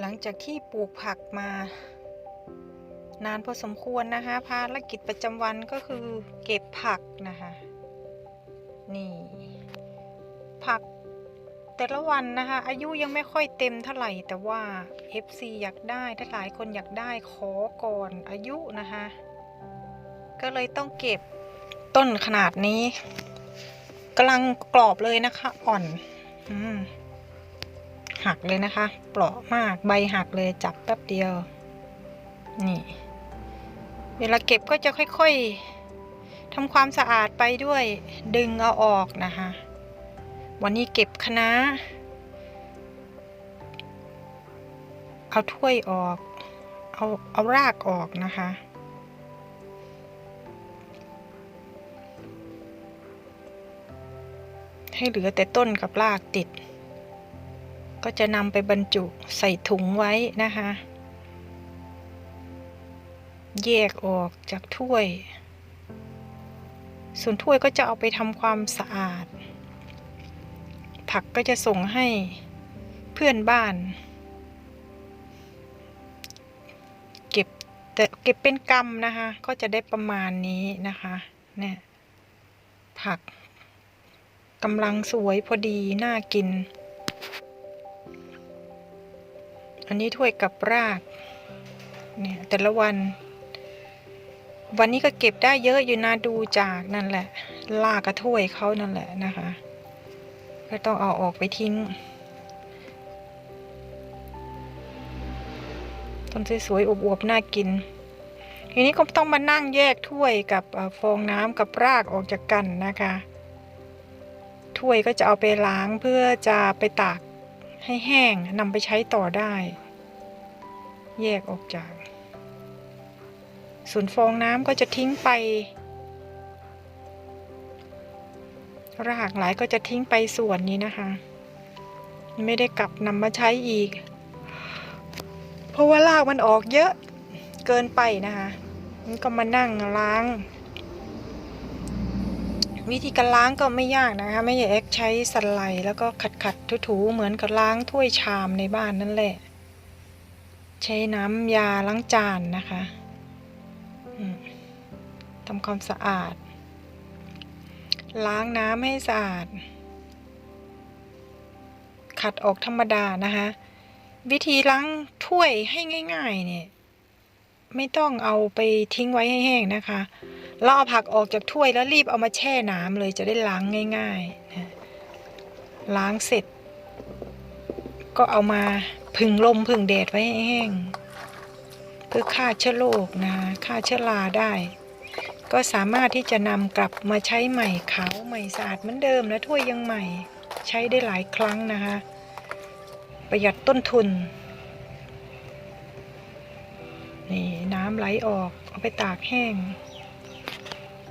หลังจากที่ปลูกผักมา นานพอสมควรนะคะ ภารกิจประจำวันก็คือเก็บผักนะคะ นี่ ผักแต่ละวันนะคะ อายุยังไม่ค่อยเต็มเท่าไหร่ แต่ว่า FC อยากได้ถ้าหลายคนอยากได้ขอก่อนอายุนะคะ ก็เลยต้องเก็บต้นขนาดนี้กำลังกรอบเลยนะคะ อ่อน อืม หักเลยนะคะ เปราะมากใบหักเลยจับแป๊บเดียว นี่ เวลาเก็บก็จะค่อยๆทำความสะอาดไปด้วย ดึงเอาออกนะคะ วันนี้เก็บคณะเอาถ้วยออก เอาเอารากออกนะคะให้เหลือแต่ต้นกับรากติด ก็จะนำไปบรรจุใส่ถุงไว้นะคะ แยกออกจากถ้วย ส่วนถ้วยก็จะเอาไปทำความสะอาด ผักก็จะส่งให้เพื่อนบ้าน เก็บแต่เก็บเป็นกรรมนะคะ ก็จะได้ประมาณนี้นะคะเนี่ยผักกำลังสวยพอดี น่ากิน อันนี้ถ้วยกับรากเนี่ยแต่ละวัน วันนี้ก็เก็บได้เยอะอยู่นะดูจากนั่นแหละ ลากกระถ้วยเขานั่นแหละนะคะ ก็ต้องเอาออกไปทิ้ง ต้นสวยๆอวบๆน่ากินทีนี้ก็ต้องมานั่งแยกถ้วยกับฟองน้ำกับรากออกจากกันนะคะ ถ้วยก็จะเอาไปล้างเพื่อจะไปตาก ให้แห้งนำไปใช้ต่อได้ แยกออกจาก ส่วนฟองน้ำก็จะทิ้งไป รากหลายก็จะทิ้งไปส่วนนี้นะคะ ไม่ได้กลับนำมาใช้อีก เพราะว่ารากมันออกเยอะเกินไปนะคะมันก็มานั่งล้าง วิธีการล้างก็ไม่ยากนะคะไม่ใช่เอ็กใช้สไลด์แล้วก็ขัดขัดถูๆเหมือนกับล้างถ้วยชามในบ้านนั่นแหละ ใช้น้ำยาล้างจานนะคะทำความสะอาด ล้างน้ำให้สะอาด ขัดออกธรรมดานะคะ วิธีล้างถ้วยให้ง่าย ๆ เนี่ย ไม่ต้องเอาไปทิ้งไว้ให้แห้งนะคะ เราเอาผักออกจากถ้วยแล้วรีบเอามาแช่น้ำเลยจะได้ล้างง่ายๆนะล้างเสร็จ ก็เอามาพึ่งลมพึ่งแดดไว้แห้ง เพื่อฆ่าเชื้อโรคนะฆ่าเชื้อราได้ ก็สามารถที่จะนำกลับมาใช้ใหม่ขาวใหม่สะอาดเหมือนเดิมและถ้วยยังใหม่ ใช้ได้หลายครั้งนะคะ ประหยัดต้นทุนนี่น้ำไหลออกเอาไปตากแห้ง